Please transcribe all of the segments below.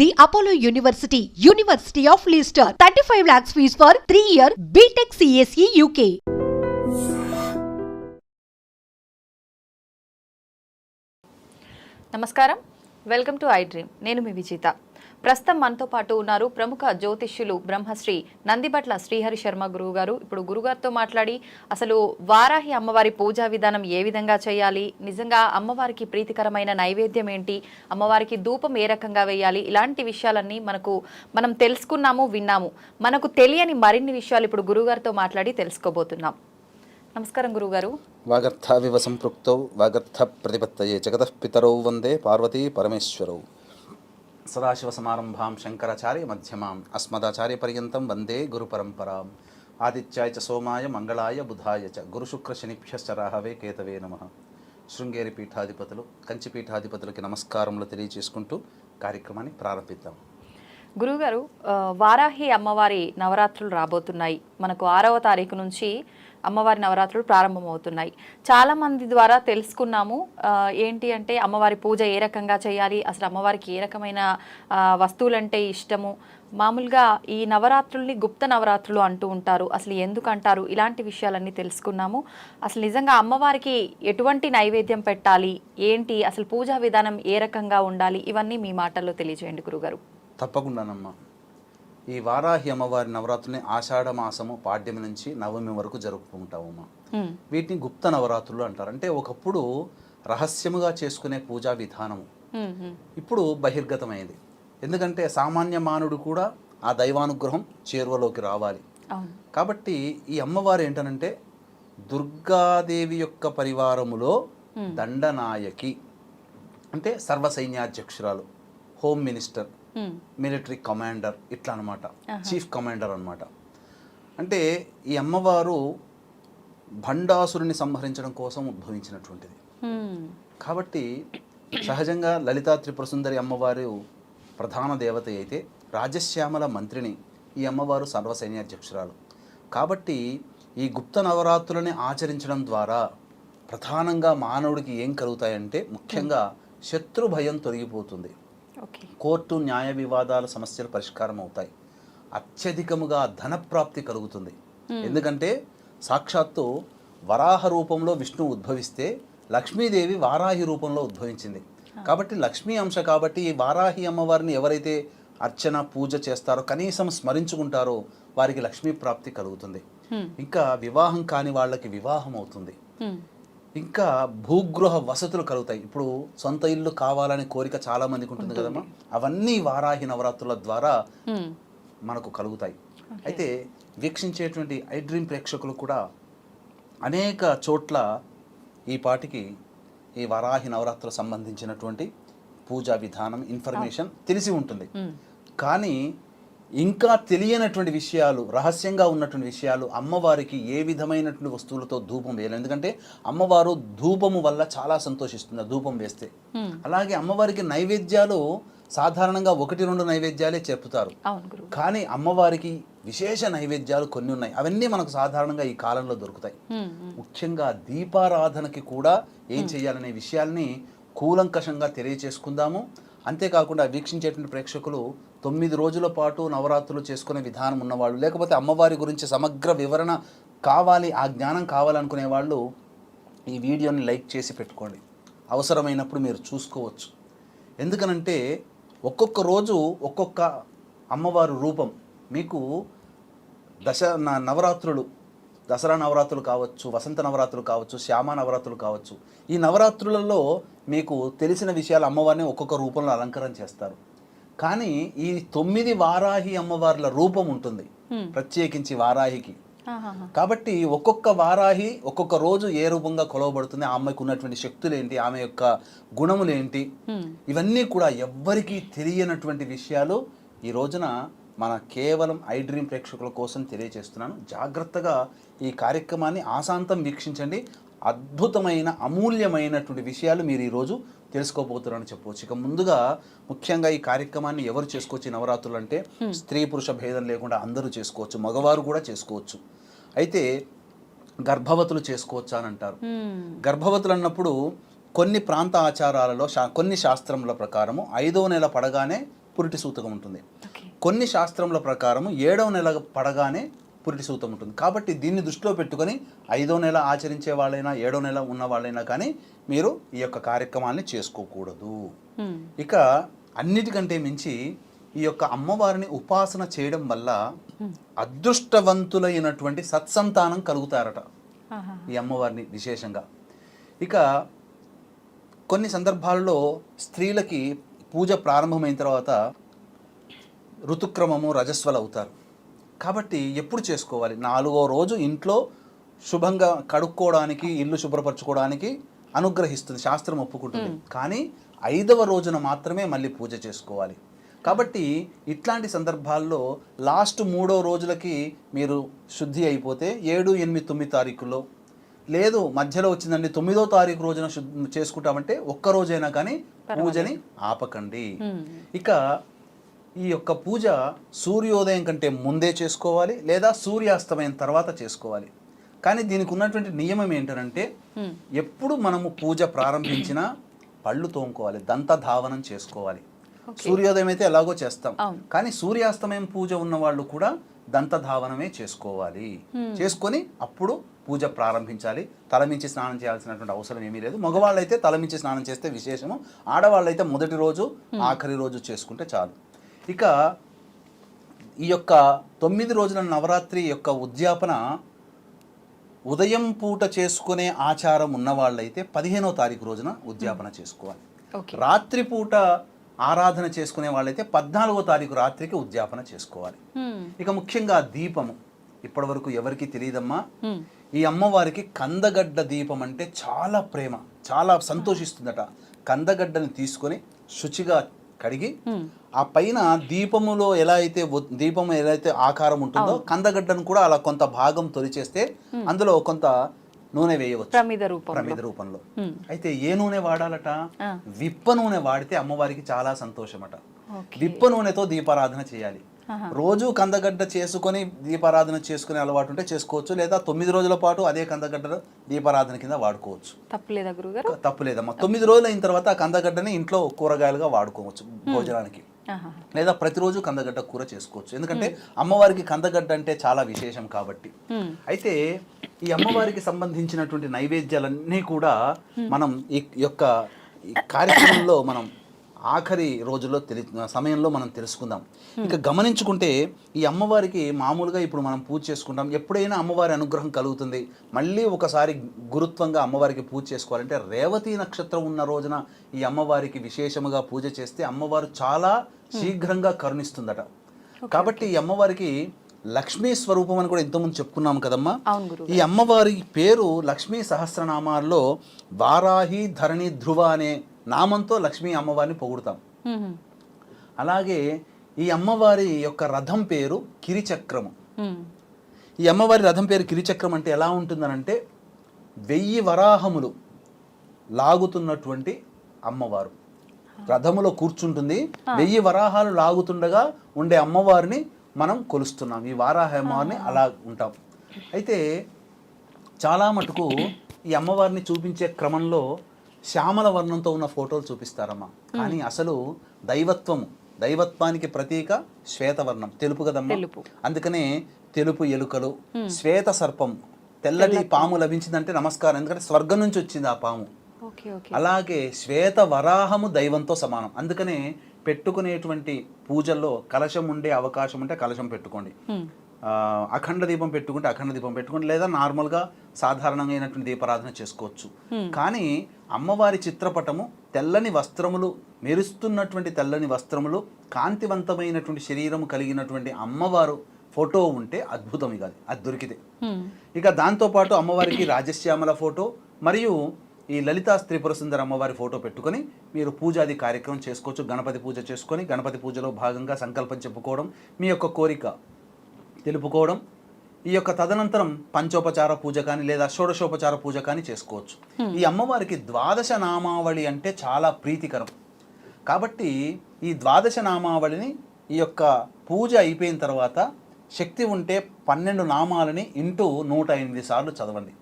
The Apollo university university of Leicester thirty five lakhs fees for three year BTech CSE UK నమస్కారం. Welcome to I dream నేను మీ విజేత. ప్రస్తుతం మనతో పాటు ఉన్నారు ప్రముఖ జ్యోతిష్యులు బ్రహ్మశ్రీ నందిబట్ల శ్రీహరి శర్మ గురువు గారు ఇప్పుడు గురుగారితో మాట్లాడి అసలు వారాహి అమ్మవారి పూజా విధానం ఏ విధంగా చేయాలి? నిజంగా అమ్మవారికి ప్రీతికరమైన నైవేద్యం ఏంటి? అమ్మవారికి ధూపం ఏ రకంగా వేయాలి? ఇలాంటి విషయాలన్నీ మనకు మనం తెలుసుకున్నాము విన్నాము. మనకు తెలియని మరిన్ని విషయాలు ఇప్పుడు గురుగారితో మాట్లాడి తెలుసుకోబోతున్నాం. నమస్కారం గురుగారు వాగర్థావివ సంపృక్తౌ వాగర్థ ప్రతిపత్తయే జగతః పితరౌ వందే పార్వతీ పరమేశ్వరౌ. సదాశివసమారంభాం శంకరాచార్య మధ్యమాం అస్మదాచార్య పర్యంతం వందే గురుపరంపరాం ఆదిత్యాయ చ సోమాయ మంగళాయ బుధాయ చ గురుశుక్రశనిభ్యశ్చ రాహవే కేతవే నమ శృంగేరి పీఠాధిపతులు కంచి పీఠాధిపతులకి నమస్కారములు తెలియజేసుకుంటూ కార్యక్రమాన్ని ప్రారంభిద్దాం। గురుగారు వారాహి అమ్మవారి నవరాత్రులు రాబోతున్నాయి. మనకు ఆరవ తారీఖు నుంచి అమ్మవారి నవరాత్రులు ప్రారంభమవుతున్నాయి. చాలా మంది ద్వారా తెలుసుకున్నాము ఏంటి అంటే అమ్మవారి పూజ ఏ రకంగా చేయాలి అసలు అమ్మవారికి ఏ రకమైన వస్తువులంటే ఇష్టము. మామూలుగా ఈ నవరాత్రుల్ని గుప్త నవరాత్రులు అంటూ ఉంటారు. అసలు ఎందుకు అంటారు? ఇలాంటి విషయాలన్నీ తెలుసుకున్నాము. అసలు నిజంగా అమ్మవారికి ఎటువంటి నైవేద్యం పెట్టాలి? ఏంటి? అసలు పూజా విధానం ఏ రకంగా ఉండాలి? ఇవన్నీ మీ మాటల్లో తెలియజేయండి గురుగారు. తప్పకుండానమ్మా. ఈ వారాహి అమ్మవారి నవరాత్రుని ఆషాఢ మాసము పాడ్యమి నుంచి నవమి వరకు జరుపుకుంటామమ్మా. వీటిని గుప్త నవరాత్రులు అంటారు అంటే ఒకప్పుడు రహస్యముగా చేసుకునే పూజా విధానము. ఇప్పుడు బహిర్గతమైంది ఎందుకంటే సామాన్య మానవుడు కూడా ఆ దైవానుగ్రహం చేరువలోకి రావాలి కాబట్టి ఈ అమ్మవారు ఏంటనంటే దుర్గాదేవి యొక్క పరివారములో దండనాయకి అంటే సర్వ సైన్యాధ్యక్షురాలు హోమ్ మినిస్టర్. మిలిటరీ కమాండర్ ఇట్లా అనమాట చీఫ్ కమాండర్ అన్నమాట. అంటే ఈ అమ్మవారు భండాసురుని సంహరించడం కోసం ఉద్భవించినటువంటిది. హ్మ్. కాబట్టి సహజంగా లలితా త్రిపుర సుందరి అమ్మవారు ప్రధాన దేవత అయితే రాజశ్యామల మంత్రిని ఈ అమ్మవారు సర్వసైన్యాధ్యక్షురాలు కాబట్టి ఈ గుప్త నవరాత్రులని ఆచరించడం ద్వారా ప్రధానంగా మానవుడికి ఏం కలుగుతాయంటే ముఖ్యంగా శత్రు భయం తొలగిపోతుంది. కోర్టు న్యాయ వివాదాల సమస్యలు పరిష్కారం అవుతాయి. అత్యధికముగా ధనప్రాప్తి కలుగుతుంది. ఎందుకంటే సాక్షాత్తు వరాహ రూపంలో విష్ణు ఉద్భవిస్తే లక్ష్మీదేవి వారాహి రూపంలో ఉద్భవించింది. కాబట్టి లక్ష్మీ అంశ కాబట్టి వారాహి అమ్మవారిని ఎవరైతే అర్చన పూజ చేస్తారో కనీసం స్మరించుకుంటారో వారికి లక్ష్మీ ప్రాప్తి కలుగుతుంది. ఇంకా వివాహం కాని వాళ్ళకి వివాహం అవుతుంది. హ్మ్. ఇంకా భూగృహ వసతులు కలుగుతాయి. ఇప్పుడు సొంత ఇల్లు కావాలనే కోరిక చాలా మందికి ఉంటుంది కదమ్మా. అవన్నీ వారాహి నవరాత్రుల ద్వారా. మనకు కలుగుతాయి. అయితే వీక్షించేటువంటి ఐ డ్రీమ్ ప్రేక్షకులు కూడా అనేక చోట్ల ఈ పాటికి ఈ వరాహి నవరాత్రులకు సంబంధించినటువంటి పూజా విధానం ఇన్ఫర్మేషన్ తెలిసి ఉంటుంది. కానీ ఇంకా తెలియనటువంటి విషయాలు రహస్యంగా ఉన్నటువంటి విషయాలు అమ్మవారికి ఏ విధమైనటువంటి వస్తువులతో ధూపం వేయాలి. ఎందుకంటే అమ్మవారు ధూపము వల్ల చాలా సంతోషిస్తుంది ధూపం వేస్తే. అలాగే అమ్మవారికి నైవేద్యాలు సాధారణంగా ఒకటి రెండు నైవేద్యాలే గురువు. కానీ అమ్మవారికి విశేష నైవేద్యాలు కొన్ని ఉన్నాయి. అవన్నీ మనకు సాధారణంగా ఈ కాలంలో దొరుకుతాయి. ముఖ్యంగా దీపారాధనకి కూడా ఏం చేయాలనే విషయాల్ని కూలంకషంగా తెలియచేసుకుందాము. అంతేకాకుండా వీక్షించేటువంటి ప్రేక్షకులు తొమ్మిది రోజుల పాటు నవరాత్రులు చేసుకునే విధానం ఉన్నవాళ్ళు లేకపోతే అమ్మవారి గురించి సమగ్ర వివరణ కావాలి ఆ జ్ఞానం కావాలనుకునే వాళ్ళు ఈ వీడియోని లైక్ చేసి పెట్టుకోండి. అవసరమైనప్పుడు మీరు చూసుకోవచ్చు. ఎందుకనంటే ఒక్కొక్క రోజు ఒక్కొక్క అమ్మవారు రూపం మీకు దశ నవరాత్రులు దసరా నవరాత్రులు కావచ్చు వసంత నవరాత్రులు కావచ్చు శ్యామ నవరాత్రులు కావచ్చు ఈ నవరాత్రులలో మీకు తెలిసిన విషయాలు అమ్మవారిని ఒక్కొక్క రూపంలో అలంకరణ చేస్తారు కానీ ఈ తొమ్మిది వారాహి అమ్మవార్ల రూపం ఉంటుంది ప్రత్యేకించి వారాహికి. కాబట్టి ఒక్కొక్క వారాహి ఒక్కొక్క రోజు ఏ రూపంగా కొలవబడుతుంది ఆమెకు ఉన్నటువంటి శక్తులు ఏంటి ఆమె యొక్క గుణములు ఏంటి. ఇవన్నీ కూడా ఎవ్వరికీ తెలియనటువంటి విషయాలు ఈ రోజున మన కేవలం ఐ డ్రీమ్ ప్రేక్షకుల కోసం తెలియజేస్తున్నాను. జాగ్రత్తగా ఈ కార్యక్రమాన్ని ఆశాంతం వీక్షించండి. అద్భుతమైన అమూల్యమైనటువంటి విషయాలు మీరు ఈరోజు తెలుసుకోబోతున్నారని చెప్పవచ్చు. ఇక ముందుగా ముఖ్యంగా ఈ కార్యక్రమాన్ని ఎవరు చేసుకోవచ్చు నవరాత్రులు అంటే స్త్రీ పురుష భేదం లేకుండా అందరూ చేసుకోవచ్చు. మగవారు కూడా చేసుకోవచ్చు. అయితే గర్భవతులు చేసుకోవచ్చా అని అంటారు. గర్భవతులు అన్నప్పుడు కొన్ని ప్రాంత ఆచారాలలో కొన్ని శాస్త్రముల ప్రకారము ఐదో నెల పడగానే పురిటి సూతకం ఉంటుంది. కొన్ని శాస్త్రముల ప్రకారం ఏడవ నెల పడగానే పురిటి సూతం ఉంటుంది. కాబట్టి దీన్ని దృష్టిలో పెట్టుకొని ఐదో నెల ఆచరించే వాళ్ళైనా ఏడో నెల ఉన్న వాళ్ళైనా కానీ మీరు ఈ యొక్క కార్యక్రమాన్ని చేసుకోకూడదు. ఇక అన్నిటికంటే మించి ఈ యొక్క అమ్మవారిని ఉపాసన చేయడం వల్ల అదృష్టవంతులైనటువంటి సత్సంతానం కలుగుతారట. ఈ అమ్మవారిని విశేషంగా. ఇక కొన్ని సందర్భాల్లో స్త్రీలకి పూజ ప్రారంభమైన తర్వాత ఋతుక్రమము రజస్వలు అవుతారు. కాబట్టి ఎప్పుడు చేసుకోవాలి? నాలుగో రోజు ఇంట్లో శుభంగా కడుక్కోవడానికి ఇల్లు శుభ్రపరచుకోవడానికి అనుగ్రహిస్తుంది శాస్త్రం ఒప్పుకుంటుంది. కానీ ఐదవ రోజున మాత్రమే మళ్ళీ పూజ చేసుకోవాలి. కాబట్టి ఇట్లాంటి సందర్భాల్లో లాస్ట్ మూడో రోజులకి మీరు శుద్ధి అయిపోతే ఏడు ఎనిమిది తొమ్మిది తారీఖుల్లో లేదు మధ్యలో వచ్చిందండి. తొమ్మిదో తారీఖు రోజున శుద్ధ చేసుకుంటామంటే ఒక్క రోజైనా కానీ పూజని ఆపకండి. ఇక ఈ యొక్క పూజ సూర్యోదయం కంటే ముందే చేసుకోవాలి లేదా సూర్యాస్తమయం తర్వాత చేసుకోవాలి. కానీ దీనికి ఉన్నటువంటి నియమం ఏంటంటే. ఎప్పుడు మనము పూజ ప్రారంభించినా పళ్ళు తోముకోవాలి దంతధావనం చేసుకోవాలి. సూర్యోదయం అయితే ఎలాగో చేస్తాం. కానీ సూర్యాస్తమయం పూజ ఉన్న వాళ్ళు కూడా దంతధావనమే చేసుకోవాలి. చేసుకొని అప్పుడు పూజ ప్రారంభించాలి. తలమించి స్నానం చేయాల్సినటువంటి అవసరం ఏమీ లేదు. మగవాళ్ళు అయితే తలమించి స్నానం చేస్తే విశేషము. ఆడవాళ్ళు అయితే మొదటి రోజు ఆఖరి రోజు చేసుకుంటే చాలు. ఇక ఈ యొక్క తొమ్మిది రోజుల నవరాత్రి యొక్క ఉద్యాపన ఉదయం పూట చేసుకునే ఆచారం ఉన్న వాళ్ళైతే పదిహేనో తారీఖు రోజున ఉద్యాపన చేసుకోవాలి. రాత్రిపూట ఆరాధన చేసుకునే వాళ్ళైతే పద్నాలుగో తారీఖు రాత్రికి ఉద్యాపన చేసుకోవాలి. ఇక ముఖ్యంగా దీపము ఇప్పటివరకు ఎవరికి తెలియదమ్మా. ఈ అమ్మవారికి కందగడ్డ దీపం అంటే చాలా ప్రేమ చాలా సంతోషిస్తుందట కందగడ్డని తీసుకొని శుచిగా కడిగి. ఆ పైన దీపములో ఎలా అయితే దీపం ఎలా అయితే ఆకారం ఉంటుందో కందగడ్డను కూడా అలా కొంత భాగం తొలిచేస్తే అందులో కొంత నూనె వేయవచ్చు. ప్రమిద రూపం ప్రమిద రూపంలో. అయితే ఏ నూనె వాడాలట. విప్ప నూనె వాడితే అమ్మవారికి చాలా సంతోషమట. విప్ప నూనెతో దీపారాధన చేయాలి. రోజు కందగడ్డ చేసుకొని దీపారాధన చేసుకునే అలవాటు ఉంటే చేసుకోవచ్చు లేదా తొమ్మిది రోజుల పాటు అదే కందగడ్డ దీపారాధన కింద వాడుకోవచ్చు. తప్పులేదా గురుగారు? తప్పు లేదమ్మా తొమ్మిది రోజులు అయిన తర్వాత ఆ కందగడ్డని ఇంట్లో కూరగాయలుగా వాడుకోవచ్చు భోజనానికి. లేదా ప్రతిరోజు కందగడ్డ కూర చేసుకోవచ్చు. ఎందుకంటే అమ్మవారికి కందగడ్డ అంటే చాలా విశేషం కాబట్టి. అయితే ఈ అమ్మవారికి సంబంధించినటువంటి నైవేద్యాలన్నీ కూడా మనం ఈ యొక్క కార్యక్రమంలో మనం ఆఖరి రోజుల్లో తెలి సమయంలో మనం తెలుసుకుందాం. ఇక గమనించుకుంటే ఈ అమ్మవారికి మామూలుగా ఇప్పుడు మనం పూజ చేసుకుంటాం. ఎప్పుడైనా అమ్మవారి అనుగ్రహం కలుగుతుంది. మళ్ళీ ఒకసారి గురుత్వంగా అమ్మవారికి పూజ చేసుకోవాలంటే రేవతి నక్షత్రం ఉన్న రోజున ఈ అమ్మవారికి విశేషముగా పూజ చేస్తే అమ్మవారు చాలా శీఘ్రంగా కరుణిస్తుందట. కాబట్టి ఈ అమ్మవారికి లక్ష్మీ స్వరూపం అని కూడా ఇంతకుముందు చెప్పుకున్నాం కదమ్మా. ఈ అమ్మవారి పేరు లక్ష్మీ సహస్రనామాల్లో వారాహి ధరణి ధ్రువ అనే నామంతో లక్ష్మీ అమ్మవారిని పొగుడుతాం. అలాగే ఈ అమ్మవారి యొక్క రథం పేరు కిరిచక్రము. ఈ అమ్మవారి రథం పేరు కిరిచక్రం అంటే ఎలా ఉంటుందనంటే వెయ్యి వరాహములు లాగుతున్నటువంటి అమ్మవారు. రథములో కూర్చుంటుంది. వెయ్యి వరాహాలు లాగుతుండగా ఉండే అమ్మవారిని మనం కొలుస్తున్నాం. ఈ వారాహ అమ్మవారిని అలా ఉంటాం. అయితే చాలా మటుకు ఈ అమ్మవారిని చూపించే క్రమంలో శ్యామల వర్ణంతో ఉన్న ఫోటోలు చూపిస్తారమ్మా. కానీ అసలు దైవత్వము దైవత్వానికి ప్రతీక శ్వేతవర్ణం. తెలుపు కదమ్మా. అందుకనే తెలుపు ఎలుకలు శ్వేత సర్పం తెల్లటి పాము లభించిందంటే నమస్కారం. ఎందుకంటే స్వర్గం నుంచి వచ్చింది ఆ పాము. అలాగే శ్వేత వరాహము దైవంతో సమానం. అందుకనే పెట్టుకునేటువంటి పూజల్లో కలశం ఉండే అవకాశం ఉంటే కలశం పెట్టుకోండి. అఖండ దీపం పెట్టుకుంటే అఖండ దీపం పెట్టుకోండి లేదా నార్మల్గా సాధారణమైనటువంటి దీపారాధన చేసుకోవచ్చు. కానీ అమ్మవారి చిత్రపటము తెల్లని వస్త్రములు మెరుస్తున్నటువంటి తెల్లని వస్త్రములు కాంతివంతమైనటువంటి శరీరం కలిగినటువంటి అమ్మవారు ఫోటో ఉంటే అద్భుతం ఇక అది. అది దొరికితే. ఇక దాంతోపాటు అమ్మవారికి రాజశ్యామల ఫోటో మరియు ఈ లలితా త్రిపుర సుందర అమ్మవారి ఫోటో పెట్టుకొని మీరు పూజాది కార్యక్రమం చేసుకోవచ్చు. గణపతి పూజ చేసుకొని గణపతి పూజలో భాగంగా సంకల్పం చెప్పుకోవడం మీ యొక్క కోరిక. తెలుపుకోవడం ఈ యొక్క తదనంతరం పంచోపచార పూజ కానీ లేదా షోడశోపచార పూజ కానీ చేసుకోవచ్చు. ఈ అమ్మవారికి ద్వాదశ నామావళి అంటే చాలా ప్రీతికరం. కాబట్టి ఈ ద్వాదశ నామావళిని ఈ యొక్క పూజ అయిపోయిన తర్వాత శక్తి ఉంటే పన్నెండు నామాలని ఇంటూ నూట ఎనిమిది సార్లు చదవండి.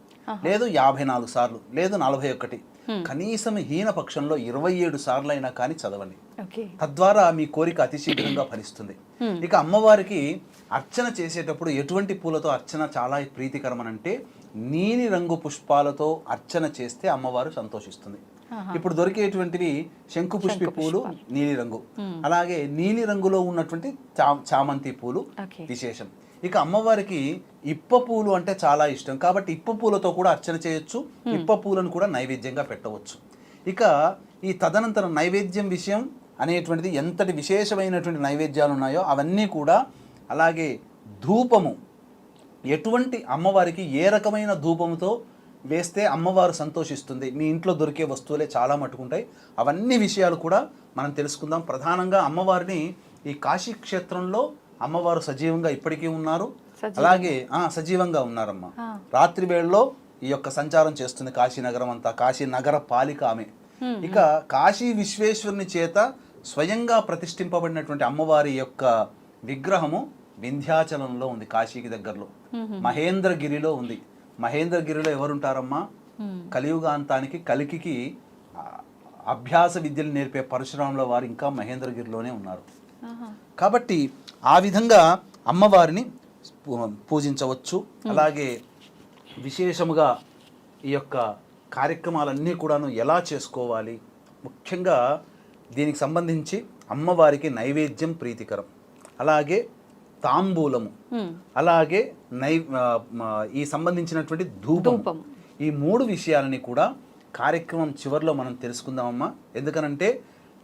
లేదు యాభై నాలుగు సార్లు లేదు నలభై ఒకటి. కనీసం హీన పక్షంలో ఇరవై ఏడు సార్లు అయినా కానీ చదవండి. తద్వారా మీ కోరిక అతి శీఘ్రంగా ఫలిస్తుంది ఇక అమ్మవారికి అర్చన చేసేటప్పుడు ఎటువంటి పూలతో అర్చన చాలా ప్రీతికరం అని అంటే నీలి రంగు పుష్పాలతో అర్చన చేస్తే అమ్మవారు సంతోషిస్తుంది. ఇప్పుడు దొరికేటువంటివి శంకు పుష్పి పూలు నీలి రంగు. అలాగే నీలి రంగులో ఉన్నటువంటి చా- చామంతి పూలు విశేషం. ఇక అమ్మవారికి ఇప్ప పూలు అంటే చాలా ఇష్టం. కాబట్టి ఇప్ప పూలతో కూడా అర్చన చేయొచ్చు. ఇప్ప పూలను కూడా నైవేద్యంగా పెట్టవచ్చు. ఇక ఈ తదనంతరం నైవేద్యం విషయం అనేటువంటిది ఎంతటి విశేషమైనటువంటి నైవేద్యాలు ఉన్నాయో అవన్నీ కూడా అలాగే ధూపము. ఎటువంటి అమ్మవారికి ఏ రకమైన ధూపముతో వేస్తే అమ్మవారు సంతోషిస్తుంది? మీ ఇంట్లో దొరికే వస్తువులే చాలా మట్టుకుంటాయి. అవన్నీ విషయాలు కూడా మనం తెలుసుకుందాం. ప్రధానంగా అమ్మవారిని ఈ కాశీ క్షేత్రంలో అమ్మవారు సజీవంగా ఇప్పటికీ ఉన్నారు. అలాగే ఆ సజీవంగా ఉన్నారమ్మా. రాత్రి వేళలో ఈ యొక్క సంచారం చేస్తుంది కాశీ నగరం అంతా. కాశీ నగర పాలిక ఆమె. ఇక కాశీ విశ్వేశ్వరుని చేత స్వయంగా ప్రతిష్ఠింపబడినటువంటి అమ్మవారి యొక్క విగ్రహము వింధ్యాచలంలో ఉంది కాశీకి దగ్గరలో. మహేంద్రగిరిలో ఉంది. మహేంద్రగిరిలో ఎవరుంటారమ్మా? కలియుగాంతానికి కలికికి ఆ, అభ్యాస విద్యలు నేర్పే పరశురాముల వారు ఇంకా మహేంద్రగిరిలోనే ఉన్నారు. కాబట్టి ఆ విధంగా అమ్మవారిని పూజించవచ్చు. అలాగే విశేషముగా ఈ యొక్క కార్యక్రమాలన్నీ కూడాను ఎలా చేసుకోవాలి? ముఖ్యంగా దీనికి సంబంధించి అమ్మవారికి నైవేద్యం ప్రీతికరం. అలాగే తాంబూలము. అలాగే నై ఈ సంబంధించినటువంటి ధూపం. ఈ మూడు విషయాలని కూడా కార్యక్రమం చివరిలో మనం తెలుసుకుందామమ్మా. ఎందుకనంటే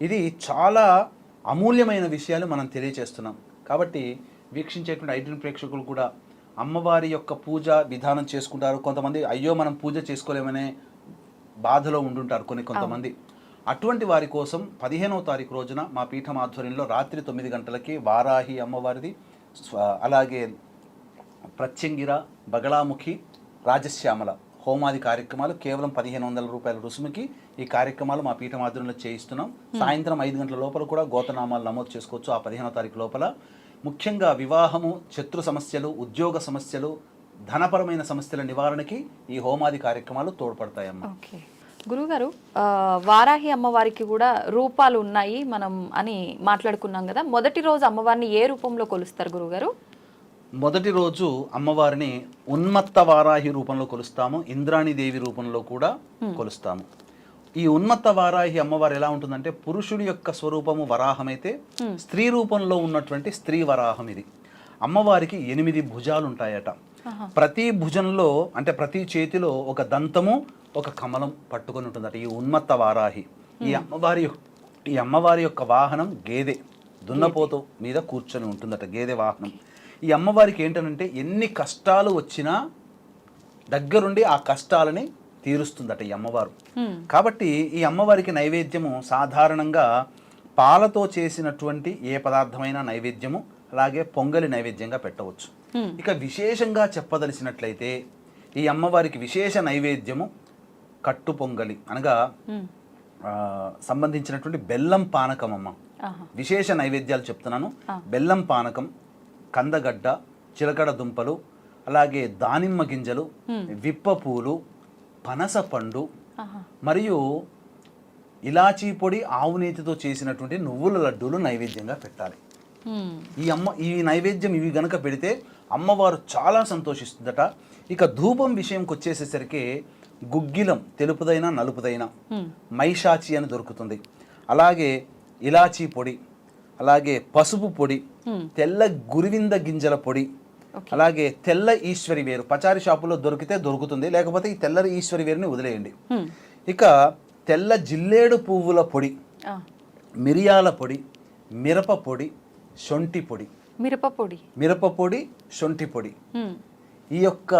ఇది చాలా అమూల్యమైన విషయాలు మనం తెలియచేస్తున్నాం. కాబట్టి వీక్షించేటువంటి ఐడెంటి ప్రేక్షకులు కూడా అమ్మవారి యొక్క పూజ విధానం చేసుకుంటారు. కొంతమంది అయ్యో మనం పూజ చేసుకోలేమనే బాధలో ఉండుంటారు కొన్ని కొంతమంది. అటువంటి వారి కోసం పదిహేనవ తారీఖు రోజున మా పీఠం ఆధ్వర్యంలో రాత్రి తొమ్మిది గంటలకి వారాహి అమ్మవారిది అలాగే ప్రత్యంగిర బగళాముఖి రాజశ్యామల హోమాది కార్యక్రమాలు కేవలం పదిహేను వందల రూపాయల రుసుముకి ఈ కార్యక్రమాలు మా పీఠం ఆధ్వర్యంలో చేయిస్తున్నాం. సాయంత్రం ఐదు గంటల లోపల కూడా గోతనామాలు నమోదు చేసుకోవచ్చు ఆ పదిహేనో తారీఖు లోపల. ముఖ్యంగా వివాహము శత్రు సమస్యలు ఉద్యోగ సమస్యలు ధనపరమైన సమస్యల నివారణకి ఈ హోమాది కార్యక్రమాలు తోడ్పడతాయమ్మా. గురుగారు వారాహి అమ్మవారికి కూడా రూపాలు ఉన్నాయి మనం అని మాట్లాడుకున్నాం కదా. మొదటి రోజు అమ్మవారిని ఏ రూపంలో కొలుస్తారు గురుగారు మొదటి రోజు అమ్మవారిని ఉన్మత్త వారాహి రూపంలో కొలుస్తాము ఇంద్రాణీదేవి రూపంలో కూడా కొలుస్తాము. ఈ ఉన్మత్త వారాహి అమ్మవారు ఎలా ఉంటుందంటే పురుషుడి యొక్క స్వరూపము వరాహమైతే స్త్రీ రూపంలో ఉన్నటువంటి స్త్రీ వరాహం ఇది. అమ్మవారికి ఎనిమిది భుజాలు ఉంటాయట ప్రతి భుజంలో అంటే ప్రతి చేతిలో ఒక దంతము ఒక కమలం పట్టుకొని ఉంటుందట. ఈ ఉన్మత్త వారాహి ఈ అమ్మవారి ఈ అమ్మవారి యొక్క వాహనం గేదె. దున్నపోతు మీద కూర్చొని ఉంటుందట గేదె వాహనం. ఈ అమ్మవారికి ఏంటనంటే ఎన్ని కష్టాలు వచ్చినా దగ్గరుండి ఆ కష్టాలని తీరుస్తుందట ఈ అమ్మవారు. కాబట్టి ఈ అమ్మవారికి నైవేద్యము సాధారణంగా పాలతో చేసినటువంటి ఏ పదార్థమైనా నైవేద్యము అలాగే పొంగలి నైవేద్యంగా పెట్టవచ్చు. ఇక విశేషంగా చెప్పదలిసినట్లయితే ఈ అమ్మవారికి విశేష నైవేద్యము కట్టు పొంగలి అనగా సంబంధించినటువంటి బెల్లం పానకం అమ్మ. విశేష నైవేద్యాలు చెప్తున్నాను. బెల్లం పానకం కందగడ్డ చిలకడ దుంపలు అలాగే దానిమ్మ గింజలు విప్ప పూలు పనస పండు. మరియు ఇలాచీ పొడి ఆవు నేతితో చేసినటువంటి నువ్వుల లడ్డూలు నైవేద్యంగా పెట్టాలి. ఈ అమ్మ ఈ నైవేద్యం ఇవి గనక పెడితే అమ్మవారు చాలా సంతోషిస్తుందట. ఇక ధూపం విషయంకి వచ్చేసేసరికి గుగ్గిలం తెలుపుదైన నలుపుదైన మైషాచి అని దొరుకుతుంది. అలాగే ఇలాచీ పొడి అలాగే పసుపు పొడి తెల్ల గురివింద గింజల పొడి అలాగే తెల్ల ఈశ్వరి వేరు. పచారి షాపులో దొరికితే దొరుకుతుంది లేకపోతే ఈ తెల్ల ఈశ్వరి వేరుని వదిలేయండి. ఇక తెల్ల జిల్లేడు పువ్వుల పొడి మిరియాల పొడి మిరప పొడి శొంఠి పొడి. మిరప పొడి. మిరప పొడి శొంఠి పొడి. ఈ యొక్క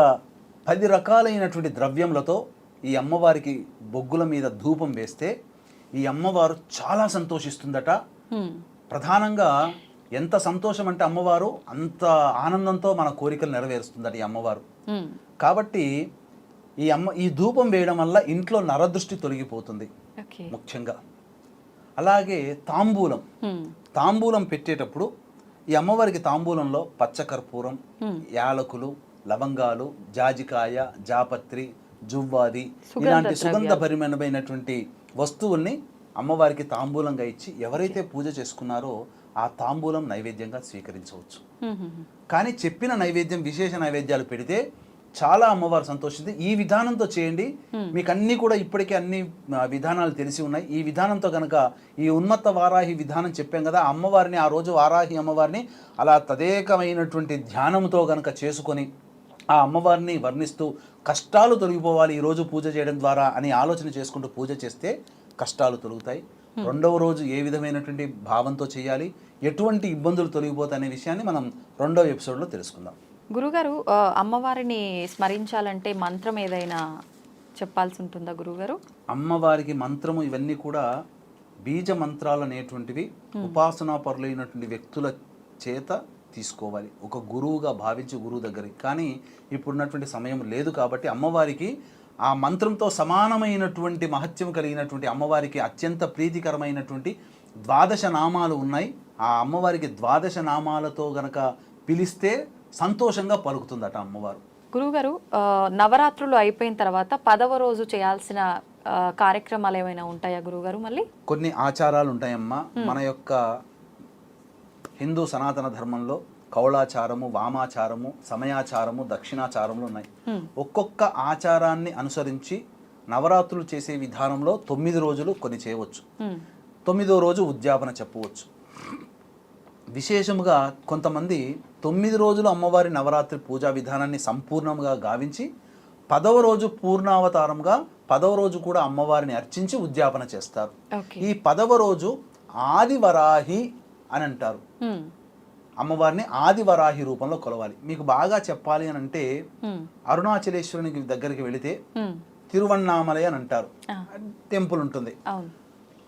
పది రకాలైనటువంటి ద్రవ్యములతో ఈ అమ్మవారికి బొగ్గుల మీద ధూపం వేస్తే ఈ అమ్మవారు చాలా సంతోషిస్తుందట. ప్రధానంగా ఎంత సంతోషం అంటే అమ్మవారు అంత ఆనందంతో మన కోరికలు నెరవేరుస్తుందట ఈ అమ్మవారు. కాబట్టి ఈ అమ్మ ఈ ధూపం వేయడం వల్ల ఇంట్లో నరదృష్టి తొలగిపోతుంది ముఖ్యంగా అలాగే తాంబూలం. తాంబూలం పెట్టేటప్పుడు ఈ అమ్మవారికి తాంబూలంలో పచ్చకర్పూరం యాలకులు లవంగాలు జాజికాయ జాపత్రి జువ్వాది ఇలాంటి ద్రవ్యాలు. సుగంధ పరిమళమైనటువంటి వస్తువుల్ని అమ్మవారికి తాంబూలంగా ఇచ్చి ఎవరైతే పూజ చేసుకున్నారో ఆ తాంబూలం నైవేద్యంగా స్వీకరించవచ్చు. కానీ చెప్పిన నైవేద్యం విశేష నైవేద్యాలు పెడితే చాలా అమ్మవారు సంతోషింది ఈ విధానంతో చేయండి మీకు అన్ని కూడా ఇప్పటికే అన్ని విధానాలు తెలిసి ఉన్నాయి ఈ విధానంతో కనుక ఈ ఉన్మత్త వారాహి విధానం చెప్పాం కదా అమ్మవారిని ఆ రోజు వారాహి అమ్మవారిని అలా తదేకమైనటువంటి ధ్యానంతో కనుక చేసుకొని ఆ అమ్మవారిని వర్ణిస్తూ కష్టాలు తొలగిపోవాలి ఈ రోజు పూజ చేయడం ద్వారా అని ఆలోచన చేసుకుంటూ పూజ చేస్తే కష్టాలు తొలుగుతాయి. రెండవ రోజు ఏ విధమైనటువంటి భావంతో చేయాలి? ఎటువంటి ఇబ్బందులు తొలగిపోతాయి అనే విషయాన్ని మనం రెండవ ఎపిసోడ్లో తెలుసుకుందాం. గురుగారు అమ్మవారిని స్మరించాలంటే మంత్రం ఏదైనా చెప్పాల్సి ఉంటుందా గురుగారు? అమ్మవారికి మంత్రము ఇవన్నీ కూడా బీజ మంత్రాలు అనేటువంటివి ఉపాసనా పరులైనటువంటి వ్యక్తుల చేత తీసుకోవాలి. ఒక గురువుగా భావించి గురువు దగ్గరికి. కానీ ఇప్పుడున్నటువంటి సమయం లేదు కాబట్టి అమ్మవారికి ఆ మంత్రంతో సమానమైనటువంటి మహత్యం కలిగినటువంటి అమ్మవారికి అత్యంత ప్రీతికరమైనటువంటి ద్వాదశ నామాలు ఉన్నాయి. ఆ అమ్మవారికి ద్వాదశ నామాలతో గనక పిలిస్తే సంతోషంగా పలుకుతుందట అమ్మవారు. గురుగారు ఆ, నవరాత్రులు అయిపోయిన తర్వాత పదవ రోజు చేయాల్సిన కార్యక్రమాలు ఏమైనా ఉంటాయా గురుగారు మళ్ళీ? కొన్ని ఆచారాలు ఉంటాయమ్మా. మన యొక్క హిందూ సనాతన ధర్మంలో కౌళాచారము వామాచారము సమయాచారము దక్షిణాచారములు ఉన్నాయి. ఒక్కొక్క ఆచారాన్ని అనుసరించి నవరాత్రులు చేసే విధానంలో తొమ్మిది రోజులు కొన్ని చేయవచ్చు. తొమ్మిదో రోజు ఉద్యాపన చెప్పవచ్చు. విశేషముగా కొంతమంది తొమ్మిది రోజులు అమ్మవారి నవరాత్రి పూజా విధానాన్ని సంపూర్ణంగా గావించి పదవ రోజు పూర్ణావతారంగా పదవ రోజు కూడా అమ్మవారిని అర్చించి ఉద్యాపన చేస్తారు. ఈ పదవ రోజు ఆదివరాహి అని అంటారు. అమ్మవారిని ఆదివరాహి రూపంలో కొలవాలి. మీకు బాగా చెప్పాలి అని అంటే అరుణాచలేశ్వరునికి దగ్గరికి వెళితే. తిరువన్నామలై అని అంటారు. టెంపుల్ ఉంటుంది.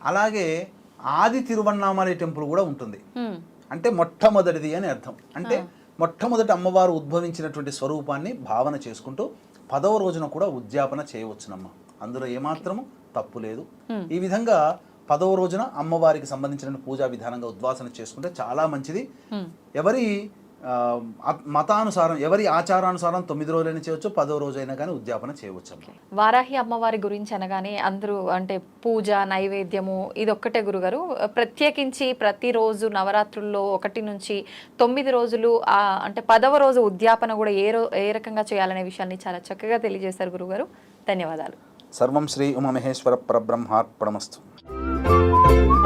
అలాగే ఆది తిరువన్నామలై టెంపుల్ కూడా ఉంటుంది. అంటే మొట్టమొదటిది అని అర్థం. అంటే మొట్టమొదటి అమ్మవారు ఉద్భవించినటువంటి స్వరూపాన్ని భావన చేసుకుంటూ పదవ రోజున కూడా ఉద్యాపన చేయవచ్చునమ్మ. అందులో ఏమాత్రము తప్పు లేదు. ఈ విధంగా పదవ రోజున అమ్మవారికి సంబంధించిన పూజా విధానంగా ఉద్వాసన చేసుకుంటే చాలా మంచిది. ఎవరి మతానుసారం ఎవరి ఆచారానుసారం తొమ్మిది రోజులైనా చేయవచ్చు పదవ రోజైనా కానీ ఉద్యాపన చేయవచ్చు వారాహి అమ్మవారి గురించి అనగానే అందరూ అంటే పూజ నైవేద్యము ఇది ఒక్కటే గురుగారు. ప్రత్యేకించి ప్రతిరోజు నవరాత్రుల్లో ఒకటి నుంచి తొమ్మిది రోజులు ఆ అంటే పదవ రోజు ఉద్యాపన కూడా ఏ రో ఏ రకంగా చేయాలనే విషయాన్ని చాలా చక్కగా తెలియజేశారు గురుగారు. ధన్యవాదాలు. సర్వం శ్రీ ఉమమహేశ్వర పరబ్రహ్మార్పణమస్తు. Música